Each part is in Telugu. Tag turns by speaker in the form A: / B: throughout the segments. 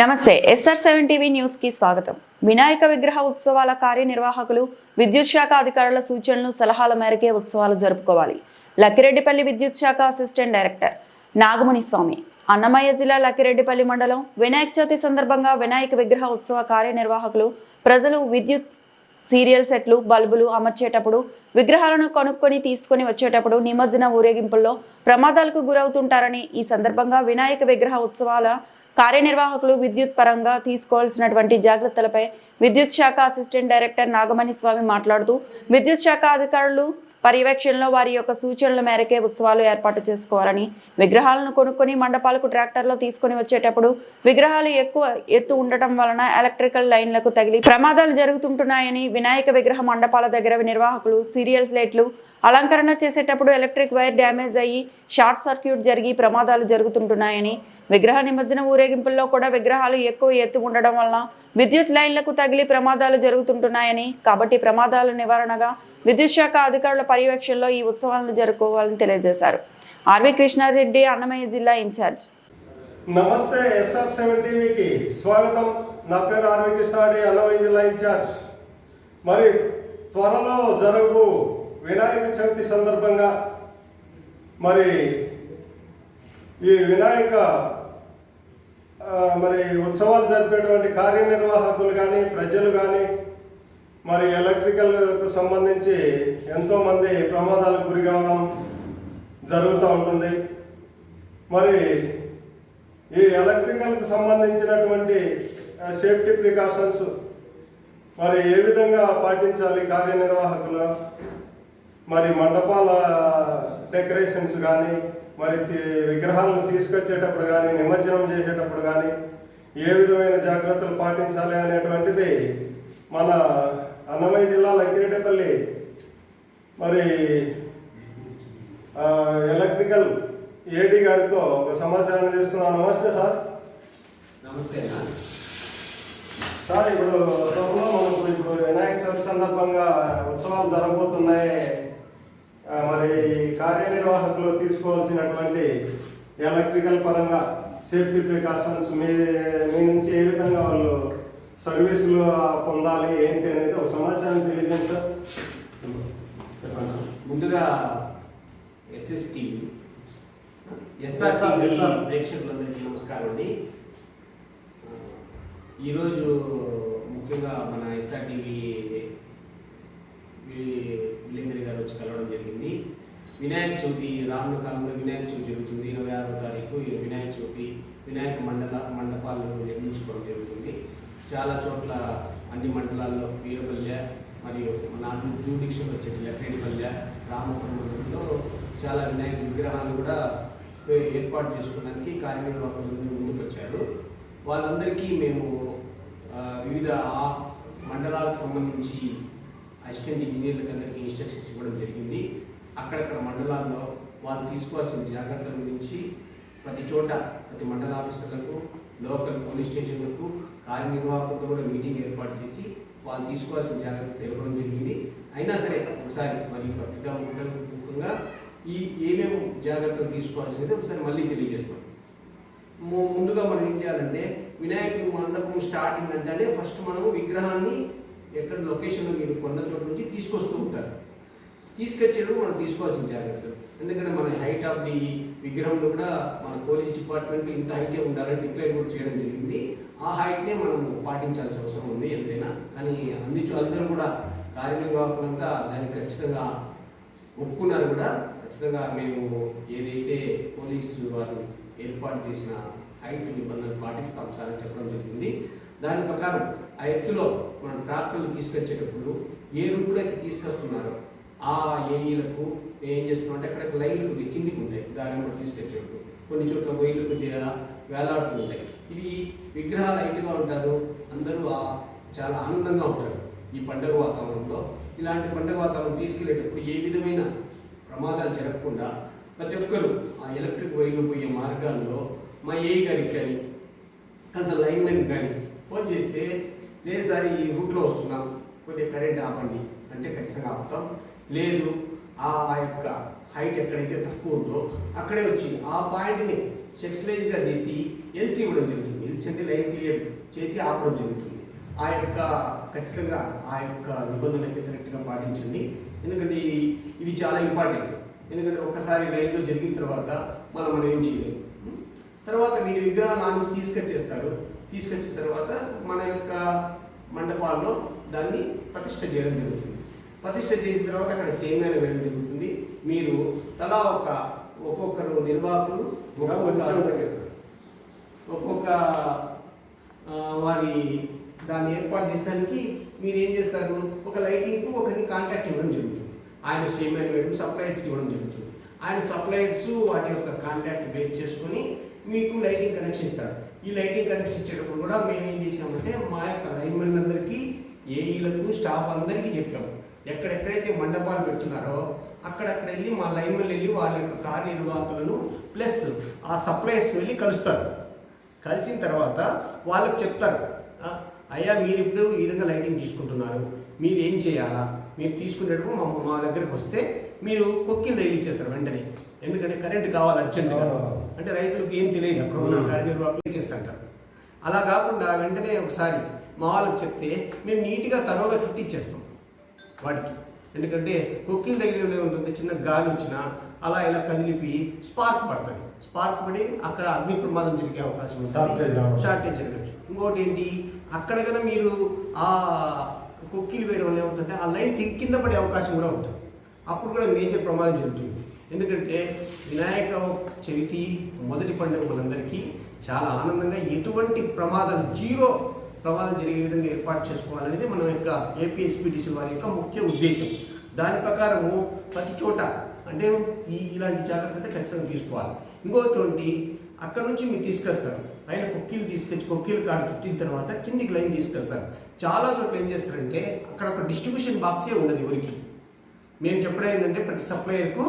A: నమస్తే ఎస్ఆర్ సెవెన్ టీవీ న్యూస్కి స్వాగతం. వినాయక విగ్రహ ఉత్సవాల కార్యనిర్వాహకులు విద్యుత్ శాఖ అధికారుల సూచనలు సలహాల మేరకే ఉత్సవాలు జరుపుకోవాలి. లక్కిరెడ్డిపల్లి విద్యుత్ శాఖ అసిస్టెంట్ డైరెక్టర్ నాగముని స్వామి అన్నమయ్య జిల్లా లక్కిరెడ్డిపల్లి మండలం వినాయక చవితి సందర్భంగా వినాయక విగ్రహ ఉత్సవ కార్యనిర్వాహకులు ప్రజలు విద్యుత్ సీరియల్ సెట్లు బల్బులు అమర్చేటప్పుడు విగ్రహాలను కొనుక్కొని తీసుకొని వచ్చేటప్పుడు నిమజ్జన ఊరేగింపుల్లో ప్రమాదాలకు గురవుతుంటారని ఈ సందర్భంగా వినాయక విగ్రహ ఉత్సవాల కార్యనిర్వాహకులు విద్యుత్ పరంగా తీసుకోవాల్సినటువంటి జాగ్రత్తలపై విద్యుత్ శాఖ అసిస్టెంట్ డైరెక్టర్ నాగమణి స్వామి మాట్లాడుతూ విద్యుత్ శాఖ అధికారులు పర్యవేక్షణలో వారి యొక్క సూచనల మేరకే ఉత్సవాలు ఏర్పాటు చేసుకోవాలని విగ్రహాలను కొనుక్కొని మండపాలకు ట్రాక్టర్లో తీసుకొని వచ్చేటప్పుడు విగ్రహాలు ఎక్కువ ఎత్తు ఉండటం వలన ఎలక్ట్రికల్ లైన్లకు తగిలి ప్రమాదాలు జరుగుతుంటున్నాయని వినాయక విగ్రహ మండపాల దగ్గర నిర్వాహకులు సీరియల్ లైట్లు అలంకరణ చేసేటప్పుడు ఎలక్ట్రిక్ వైర్ డ్యామేజ్ అయ్యి షార్ట్ సర్క్యూట్ జరిగి ప్రమాదాలు జరుగుతుంటున్నాయని విగ్రహ నిమజ్జన ఊరేగింపుల్లో కూడా విగ్రహాలు ఎక్కువ ఎత్తు ఉండడం వల్ల విద్యుత్ లైన్లకు తగిలి ప్రమాదాలు జరుగుతుంటున్నాయని కాబట్టి ప్రమాదాల నివారణగా విద్యుత్ శాఖ అధికారుల పర్యవేక్షణలో ఈ ఉత్సవాలను జరుపుకోవాలని తెలియజేశారు. ఆర్వి కృష్ణారెడ్డి అన్నమయ్య జిల్లా ఇన్ఛార్జ్.
B: నమస్తే ఎస్ఆర్ సెవెన్ టీవీకి స్వాగతం. నా పేరు ఆర్వి కృష్ణారెడ్డి అన్నమయ్య జిల్లా ఇన్ఛార్జ్. మరి త్వరలో జరుగు వినాయక చవితి సందర్భంగా మరి ఈ వినాయక మరి ఉత్సవాలు జరిపేటువంటి కార్యనిర్వాహకులు కానీ ప్రజలు కానీ మరి ఎలక్ట్రికల్కు సంబంధించి ఎంతోమంది ప్రమాదాలకు గురి కావడం జరుగుతూ ఉంటుంది. మరి ఈ ఎలక్ట్రికల్కి సంబంధించినటువంటి సేఫ్టీ ప్రికాషన్స్ మరి ఏ విధంగా పాటించాలి కార్యనిర్వాహకులు? మరి మండపాల డెకరేషన్స్ కానీ మరి విగ్రహాలను తీసుకొచ్చేటప్పుడు కానీ నిమజ్జనం చేసేటప్పుడు కానీ ఏ విధమైన జాగ్రత్తలు పాటించాలి అనేటువంటిది మన అన్నమయ్య జిల్లా లక్కిరెడ్డిపల్లి మరి ఎలక్ట్రికల్ ఏడీ గారితో ఒక సమాచారం తీసుకున్నాం నమస్తే సార్.
C: నమస్తే.
B: సార్ ఇప్పుడు త్వరలో మనకు ఇప్పుడు వినాయక చవితి సందర్భంగా ఉత్సవాలు జరగబోతున్నాయి. మరి కార్యనిర్వాహకులు తీసుకోవాల్సినటువంటి ఎలక్ట్రికల్ పరంగా సేఫ్టీ ప్రికాషన్స్ మీ మీ నుంచి ఏ విధంగా వాళ్ళు సర్వీసులు పొందాలి ఏంటి అనేది ఒక సమాచారం తెలియజేయండి సార్ చెప్పండి సార్
C: ముందుగా ఎస్ఎస్టి
B: SR,
C: ఎస్ఆర్
B: SR.
C: ప్రేక్షకులందరికీ నమస్కారం అండి ఈరోజు ముఖ్యంగా మన ఎస్ఆర్ టీవీ విలేంద్రి గారు వచ్చి కలవడం జరిగింది వినాయక చవితి రానున్న కాలంలో వినాయక చవితి జరుగుతుంది. ఇరవై ఆరో తారీఖు ఈ వినాయక చవితి వినాయక మండల మండపాలను నిర్మించుకోవడం జరుగుతుంది. చాలా చోట్ల అన్ని మండలాల్లో వీరపల్లె మరియు నాకు జూడిక్షన్ వచ్చేది లక్రేడిపల్లె రామపురం మండలంలో చాలా వినాయక విగ్రహాలు కూడా ఏర్పాటు చేసుకోవడానికి కార్యనిర్వాహకులు ముందుకు వచ్చారు వాళ్ళందరికీ మేము వివిధ మండలాలకు సంబంధించి అసిస్టెంట్ ఇంజనీర్లకు అందరికీ ఇన్స్ట్రక్షన్స్ ఇవ్వడం జరిగింది. అక్కడక్కడ మండలాల్లో వాళ్ళు తీసుకోవాల్సిన జాగ్రత్తల గురించి ప్రతి చోట ప్రతి మండల ఆఫీసర్లకు లోకల్ పోలీస్ స్టేషన్లకు కార్యనిర్వాహకులతో కూడా మీటింగ్ ఏర్పాటు చేసి వాళ్ళు తీసుకోవాల్సిన జాగ్రత్త తెలపడం జరిగింది. అయినా సరే ఒకసారి మరి పత్రికా ముఖ్యంగా ఈ ఏమేమి జాగ్రత్తలు తీసుకోవాల్సింది ఒకసారి మళ్ళీ తెలియజేస్తాం. ముందుగా మనం ఏం చేయాలంటే వినాయకుడు మండపం స్టార్టింగ్ అంటేనే ఫస్ట్ మనము విగ్రహాన్ని ఎక్కడ లొకేషన్లో మీరు కొన్న చోటు నుంచి తీసుకొస్తూ ఉంటారు. తీసుకొచ్చేటప్పుడు మనం తీసుకోవాల్సిన జాగ్రత్తలు. ఎందుకంటే మన హైట్ ఆఫ్ ది విగ్రహంలో కూడా మన పోలీస్ డిపార్ట్మెంట్ ఇంత హైటే ఉండాలని డిక్లేర్ కూడా చేయడం జరిగింది. ఆ హైట్నే మనం పాటించాల్సిన అవసరం ఉంది ఎంతైనా. కానీ అంది అందరూ కూడా కార్యనిర్వాహకులంతా దానికి ఖచ్చితంగా ఒప్పుకున్నారు కూడా. ఖచ్చితంగా మేము ఏదైతే పోలీసు వారు ఏర్పాటు చేసిన హైట్ నిబంధనలు పాటిస్తాం సార్ అని చెప్పడం జరిగింది. దాని ప్రకారం ఆ ఎత్తులో మనం ట్రాక్టర్లు తీసుకొచ్చేటప్పుడు ఏ రూట్లో అయితే తీసుకొస్తున్నారో ఆ ఏఈలకు ఏం చేస్తున్నాం అంటే అక్కడ లైన్లు కొద్ది కిందికి ఉంటాయి దాని కూడా తీసుకొచ్చేట్టు కొన్ని చోట్ల వైర్లు కొద్దిగా వేలాడుతూ ఉంటాయి ఇది విగ్రహాలు హైట్గా ఉంటారు అందరూ చాలా ఆనందంగా ఉంటారు ఈ పండుగ వాతావరణంలో. ఇలాంటి పండుగ వాతావరణం తీసుకెళ్ళేటప్పుడు ఏ విధమైన ప్రమాదాలు జరగకుండా ప్రతి ఒక్కరు ఆ ఎలక్ట్రిక్ వైర్లు పోయే మార్గాల్లో మా ఏ గారికి కానీ కనీసం లైన్ మెన్ కానీ ఫోన్ చేస్తే లేదు సార్ ఈ రూట్లో వస్తున్నాం కొద్దిగా కరెంట్ ఆపండి. అంటే ఖచ్చితంగా ఆపుతాం లేదు. ఆ యొక్క హైట్ ఎక్కడైతే తక్కువ ఉందో అక్కడే వచ్చి ఆ పాయింట్ని సెక్సలైజ్గా తీసి ఎల్సీ ఇవ్వడం జరుగుతుంది. ఎల్సి అంటే లైన్ క్లియర్ చేసి ఆపడం జరుగుతుంది. ఆ యొక్క ఖచ్చితంగా ఆ యొక్క నిబంధనలు అయితే కరెక్ట్గా పాటించండి. ఎందుకంటే ఇది చాలా ఇంపార్టెంట్ ఎందుకంటే ఒక్కసారి లైన్లో జరిగిన తర్వాత మనం మనం ఏం చేయలేము తర్వాత మీరు విగ్రహాలు ఆ నుంచి తీసుకొచ్చేస్తారు. తీసుకొచ్చిన తర్వాత మన యొక్క మండపాల్లో దాన్ని ప్రతిష్ట చేయడం జరుగుతుంది. ప్రతిష్ట చేసిన తర్వాత అక్కడ సేమ్యాన్ని వేయడం జరుగుతుంది. మీరు తలా ఒక ఒక్కొక్కరు నిర్వాహకులు ఒక్కొక్క వారి దాన్ని ఏర్పాటు చేసడానికి మీరు ఏం చేస్తారు? ఒక లైటింగ్కు ఒకరికి కాంటాక్ట్ ఇవ్వడం జరుగుతుంది. ఆయన స్టేట్మెంట్ వేయడం సప్లైట్స్కి ఇవ్వడం జరుగుతుంది. ఆయన సప్లైట్స్ వాటి యొక్క కాంటాక్ట్ బేస్ చేసుకొని మీకు లైటింగ్ కనెక్షన్ ఇస్తారు. ఈ లైటింగ్ కనెక్షన్ ఇచ్చేటప్పుడు కూడా మేము ఏం చేసామంటే మా యొక్క లైన్మెన్ అందరికీ ఏఈలకు స్టాఫ్ అందరికీ చెప్పాము ఎక్కడెక్కడైతే మండపాలు పెడుతున్నారో అక్కడక్కడ వెళ్ళి మా లైన్మెన్ వెళ్ళి వాళ్ళ యొక్క కార్యనిర్వాహకులను ప్లస్ ఆ సప్లైర్స్ వెళ్ళి కలుస్తారు. కలిసిన తర్వాత వాళ్ళకి చెప్తారు "ఆ, అయ్యా మీరు ఇప్పుడు ఈ విధంగా లైటింగ్ తీసుకుంటున్నారు మీరు ఏం చేయాలా? మీరు తీసుకునేటప్పుడు మా మా దగ్గరకు వస్తే మీరు కొక్కిలు తగిలిచ్చేస్తారు వెంటనే. ఎందుకంటే కరెంట్ కావాలి అర్జెంటుగా. అంటే రైతులకు ఏం తెలియదు అక్కడ ఉన్న కార్యనిర్వాహకులు ఇచ్చేస్తుంటారు అలా కాకుండా వెంటనే ఒకసారి మా వాళ్ళకి చెప్తే మేము నీట్గా తరోగా చుట్టిచ్చేస్తాం. వాటికి ఎందుకంటే కొక్కిల దగ్గర ఉంటుంది చిన్న గాలి వచ్చినా అలా ఇలా కదిలిపి స్పార్క్ పడుతుంది. స్పార్క్ పడి అక్కడ అగ్ని ప్రమాదం జరిగే అవకాశం ఉంటుంది. షార్టేజ్ జరగచ్చు. ఇంకోటి ఏంటి అక్కడ కన్నా మీరు ఆ కుక్కీలు వేయడం వల్ల ఏమవుతుందంటే ఆ లైన్ కింద పడే అవకాశం కూడా ఉంటుంది. అప్పుడు కూడా మేజర్ ప్రమాదం జరుగుతుంది. ఎందుకంటే వినాయక చవితి మొదటి పండుగ మనందరికీ చాలా ఆనందంగా ఎటువంటి ప్రమాదాలు జీరో ప్రమాదం జరిగే విధంగా ఏర్పాటు చేసుకోవాలనేది మన యొక్క ఏపీఎస్పీడీసీ వారి యొక్క ముఖ్య ఉద్దేశం. దాని ప్రకారము ప్రతి చోట అంటే ఈ ఇలాంటి జాగ్రత్త అయితే ఖచ్చితంగా తీసుకోవాలి. ఇంకోటువంటి అక్కడ నుంచి మీరు తీసుకొస్తారు. పైన కుక్కీలు తీసుకొచ్చి కుక్కీలు కాడ చుట్టిన తర్వాత కిందికి లైన్ తీసుకొస్తారు. చాలా చోట్ల ఏం చేస్తారంటే అక్కడ ఒక డిస్ట్రిబ్యూషన్ బాక్సే ఉండదు ఎవరికి. మేము చెప్పడం ఏంటంటే ప్రతి సప్లయర్కు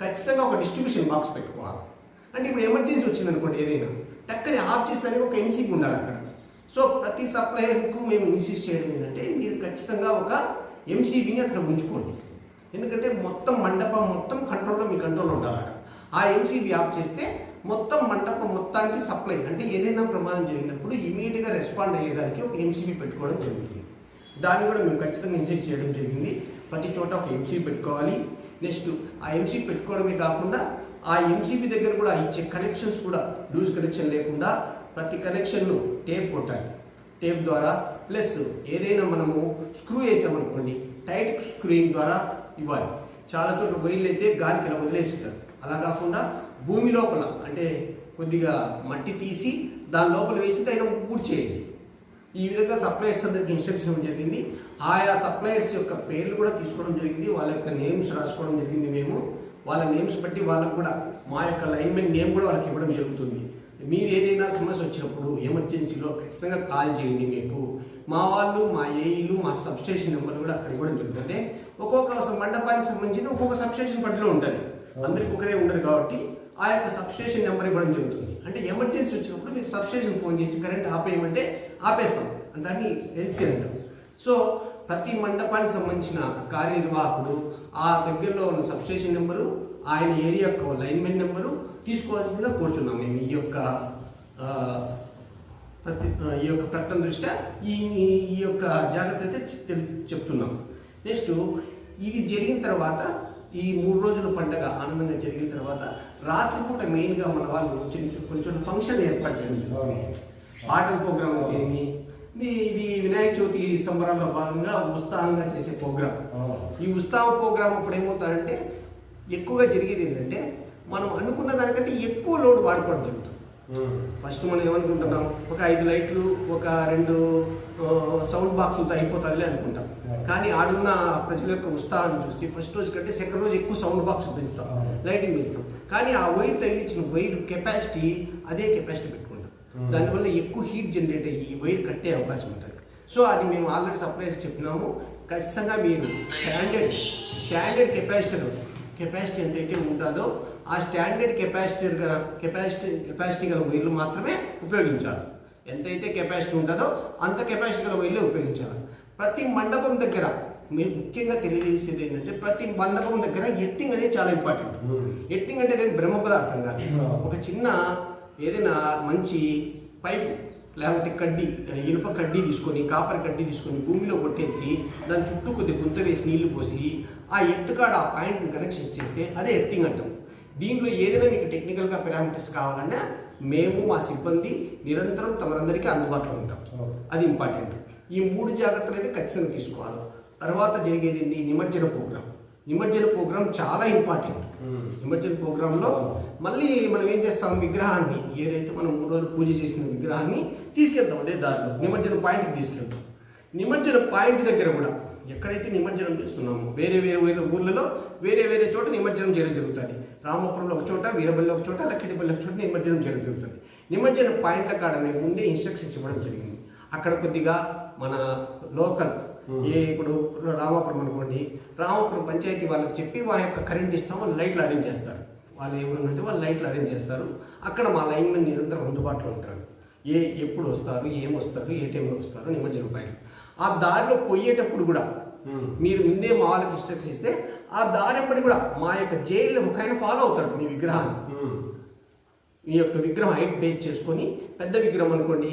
C: ఖచ్చితంగా ఒక డిస్ట్రిబ్యూషన్ బాక్స్ పెట్టుకోవాలి. అంటే ఇప్పుడు ఎమర్జెన్సీ వచ్చిందనుకోండి ఏదైనా టక్కని ఆఫ్ చేసేదానికి ఒక ఎంసీకి ఉండాలి అక్కడ. సో ప్రతి సప్లయర్కు మేము ఇన్సిస్ట్ చేయడం ఏంటంటే మీరు ఖచ్చితంగా ఒక ఎంసీబీని అక్కడ ఉంచుకోండి. ఎందుకంటే మొత్తం మండపం మొత్తం కంట్రోల్లో మీ కంట్రోల్లో ఉండాలి అక్కడ ఆ ఎంసీబీ ఆఫ్ చేస్తే మొత్తం మండపం మొత్తానికి సప్లై అంటే ఏదైనా ప్రమాదం జరిగినప్పుడు ఇమీడియట్గా రెస్పాండ్ అయ్యేదానికి ఒక ఎంసీబీ పెట్టుకోవడం జరిగింది దాన్ని కూడా మేము ఖచ్చితంగా ఇన్సిస్ట్ చేయడం జరిగింది. ప్రతి చోట ఒక ఎంసీబీ పెట్టుకోవాలి. నెక్స్ట్ ఆ ఎంసీబీ పెట్టుకోవడమే కాకుండా ఆ ఎంసీబీ దగ్గర కూడా ఇచ్చే కనెక్షన్స్ కూడా లూజ్ కనెక్షన్ లేకుండా ప్రతి కనెక్షన్ను టేప్ కొట్టాలి. టేప్ ద్వారా ప్లస్ ఏదైనా మనము స్క్రూ వేసామనుకోండి టైట్ స్క్రూయింగ్ ద్వారా ఇవ్వాలి. చాలా చోట్ల వైర్లు అయితే గాలికి ఇలా వదిలేస్తుంటారు. అలా కాకుండా భూమి లోపల అంటే కొద్దిగా మట్టి తీసి దాని లోపల వేసి దాన్ని పూర్తి చేయండి ఈ విధంగా సప్లయర్స్ అందరికి ఇన్స్ట్రక్షన్ ఇవ్వడం జరిగింది. ఆయా సప్లయర్స్ యొక్క పేర్లు కూడా తీసుకోవడం జరిగింది. వాళ్ళ యొక్క నేమ్స్ రాసుకోవడం జరిగింది మేము. వాళ్ళ నేమ్స్ బట్టి వాళ్ళకు కూడా మా యొక్క లైన్మెన్ నేమ్ కూడా వాళ్ళకి ఇవ్వడం జరుగుతుంది. మీరు ఏదైనా సమస్య వచ్చినప్పుడు ఎమర్జెన్సీలో ఖచ్చితంగా కాల్ చేయండి మీకు. మా వాళ్ళు మా ఏఈలు మా సబ్స్టేషన్ నెంబర్ కూడా అక్కడ ఇవ్వడం జరుగుతుంది అంటే ఒక్కొక్క మండపానికి సంబంధించిన ఒక్కొక్క సబ్స్టేషన్ పరిధిలో ఉంటుంది. అందరికి ఒకరే ఉండరు కాబట్టి ఆ యొక్క సబ్స్టేషన్ నెంబర్ ఇవ్వడం జరుగుతుంది. అంటే ఎమర్జెన్సీ వచ్చినప్పుడు మీరు సబ్స్టేషన్ ఫోన్ చేసి కరెంట్ ఆపేయమంటే ఆపేస్తాం. దాన్ని ఎల్సీ అంటాం. సో ప్రతి మండపానికి సంబంధించిన కార్యనిర్వాహకుడు ఆ దగ్గరలో ఉన్న సబ్స్టేషన్ నెంబరు ఆయన ఏరియా యొక్క లైన్మెన్ నెంబరు తీసుకోవాల్సిందిగా కోరుచున్నాం మేము ఈ యొక్క ప్రతి ఈ యొక్క ప్రకటన దృష్ట్యా ఈ ఈ- యొక్క జాగ్రత్త అయితే చెప్తున్నాం. నెక్స్ట్ ఇది జరిగిన తర్వాత ఈ మూడు రోజుల పండగ ఆనందంగా జరిగిన తర్వాత రాత్రిపూట మెయిన్గా మన వాళ్ళు చిన్న చిన్న కొన్ని చోట్ల ఫంక్షన్ ఏర్పాటు చేయడం. ఆటల ప్రోగ్రామ్ ఏమి? ఇది ఇది వినాయక చవితి సంబరాల్లో భాగంగా ఉత్సాహంగా చేసే ప్రోగ్రామ్ ఈ ఉత్సాహ ప్రోగ్రామ్ అప్పుడు ఏమవుతారంటే ఎక్కువగా జరిగేది ఏంటంటే మనం అనుకున్న దానికంటే ఎక్కువ లోడ్ వాడుకోవడం జరుగుతుంది. ఫస్ట్ మనం ఏమనుకుంటున్నాం? ఒక ఐదు లైట్లు ఒక రెండు సౌండ్ బాక్సులతో అయిపోతుంది అనుకుంటాం. కానీ ఆడున్న ప్రజల యొక్క ఉత్సాహం చూసి ఫస్ట్ రోజు కంటే సెకండ్ రోజు ఎక్కువ సౌండ్ బాక్స్ పెంచుతాం. లైటింగ్ పెంచుతాం. కానీ ఆ వైర్ తగిలించిన వైర్ కెపాసిటీ అదే కెపాసిటీ పెట్టుకుంటాం. దానివల్ల ఎక్కువ హీట్ జనరేట్ అయ్యి వైర్ కట్టే అవకాశం ఉంటుంది. సో అది మేము ఆల్రెడీ సప్లైస్ చెప్పినాము. ఖచ్చితంగా మీరు స్టాండర్డ్ స్టాండర్డ్ కెపాసిటర్ కెపాసిటీ ఎంతైతే ఉంటుందో ఆ స్టాండర్డ్ కెపాసిటీ గల కెపాసిటీ కెపాసిటీ గల వైర్లు మాత్రమే ఉపయోగించాలి. ఎంతైతే కెపాసిటీ ఉంటుందో అంత కెపాసిటీ గల వైర్లు ఉపయోగించాలి. ప్రతి మండపం దగ్గర మీరు ముఖ్యంగా తెలియజేసేది ఏంటంటే ప్రతి మండపం దగ్గర ఎట్టింగ్ అనేది చాలా ఇంపార్టెంట్. ఎట్టింగ్ అంటే అదేం బ్రహ్మ పదార్థం కాదు. ఒక చిన్న ఏదైనా మంచి పైపు లేకపోతే కడ్డీ ఇనుప కడ్డీ తీసుకొని కాపర్ కడ్డీ తీసుకొని భూమిలో కొట్టేసి దాని చుట్టూ కొద్ది గుంత వేసి నీళ్ళు పోసి ఆ ఎత్తుకాడ ఆ పాయింట్ని కనెక్షన్ చేస్తే అదే ఎట్టింగ్ అంటాం. దీంట్లో ఏదైనా మీకు టెక్నికల్గా పారామీటర్స్ కావాలన్నా మేము మా సిబ్బంది నిరంతరం తమరందరికీ అందుబాటులో ఉంటాం. అది ఇంపార్టెంట్. ఈ మూడు జాగ్రత్తలు అయితే ఖచ్చితంగా తీసుకోవాలి. తర్వాత జరిగేది ఏంది? నిమజ్జన ప్రోగ్రామ్ నిమజ్జన ప్రోగ్రామ్ చాలా ఇంపార్టెంట్. నిమజ్జన ప్రోగ్రాంలో మళ్ళీ మనం ఏం చేస్తాం? విగ్రహాన్ని ఏదైతే మనం మూడు రోజులు పూజ చేసిన విగ్రహాన్ని తీసుకెళ్తాం. అదే దారిలో నిమజ్జన పాయింట్కి తీసుకెళ్తాం. నిమజ్జన పాయింట్ దగ్గర కూడా ఎక్కడైతే నిమజ్జనం చేస్తున్నామో వేరే వేరే వేరే ఊర్లలో వేరే వేరే చోట నిమజ్జనం చేయడం జరుగుతుంది. రామపురంలో ఒక చోట వీరబల్లి ఒక చోట లక్కిడిపల్లి ఒక చోట నిమజ్జనం చేయడం జరుగుతుంది. నిమజ్జన పాయింట్ల కాడ మేము ముందే ఇన్స్ట్రక్షన్స్ ఇవ్వడం జరిగింది. అక్కడ కొద్దిగా మన లోకల్ ఏ ఇప్పుడు రామాపురం అనుకోండి రామాపురం పంచాయతీ వాళ్ళకి చెప్పి వాళ్ళ యొక్క కరెంట్ ఇస్తాం వాళ్ళు లైట్లు అరేంజ్ చేస్తారు. వాళ్ళు ఏమన్నంటే వాళ్ళు లైట్లు అరేంజ్ చేస్తారు. అక్కడ మా లైన్మెన్ నిరంతరం అందుబాటులో ఉంటారు ఏ ఎప్పుడు వస్తారు ఏం వస్తారు ఏ టైంలో వస్తారు నిమజ్జనం పైన ఆ దారిలో పోయేటప్పుడు కూడా మీరు ముందే మా వాళ్ళకి ఇన్స్ట్రక్షన్ ఇస్తే ఆ దారి వెంబడి కూడా మా యొక్క జైల్లో ఒక ఆయన ఫాలో అవుతాడు మీ విగ్రహాన్ని. మీ యొక్క విగ్రహం హైట్ బేస్ చేసుకొని పెద్ద విగ్రహం అనుకోండి.